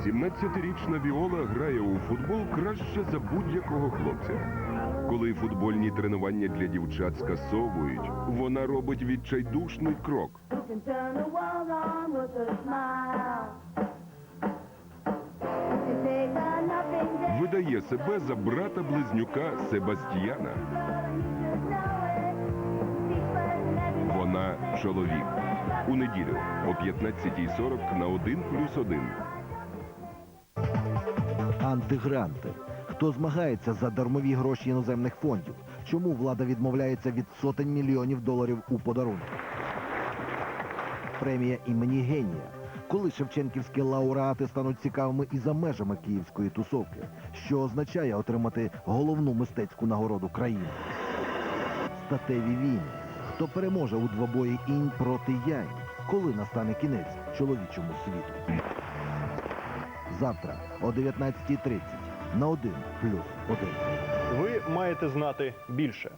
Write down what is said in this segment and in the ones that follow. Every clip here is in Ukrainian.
17-річна Віола грає у футбол краще за будь-якого хлопця. Коли футбольні тренування для дівчат скасовують, вона робить відчайдушний крок. Видає себе за Себастьяна. It. Secret every Вона чоловік. У неділю о 15.40 на 1 плюс 1. Антигранти. Хто змагається за дармові гроші іноземних фондів? Чому влада відмовляється від сотень мільйонів доларів у подарунках? Премія імені генія. Коли шевченківські лауреати стануть цікавими і за межами київської тусовки, що означає отримати головну мистецьку нагороду країни? Статеві війни. Хто переможе у двобої інь проти янь? Коли настане кінець чоловічому світу? Завтра о 19.30 на 1 плюс 1. Ви маєте знати більше.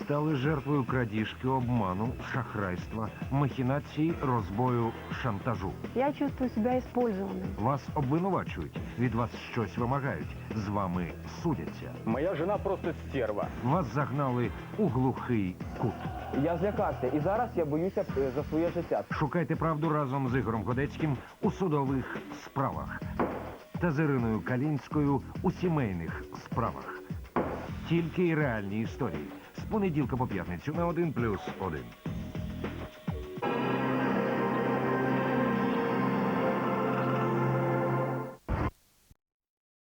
Стали жертвою крадіжки, обману, шахрайства, махінації, розбою, шантажу. Я чувствую себя использованной. Вас обвинувачують, від вас щось вимагають, з вами судяться. Моя жена просто стерва. Вас загнали у глухий кут. Я злякався, і зараз я боюся е, за своє життя. Шукайте правду разом з Ігорем Годецьким у судових справах та з Іриною Калінською у сімейних справах. Тільки й реальні історії з понеділка по п'ятницю на 1 плюс 1.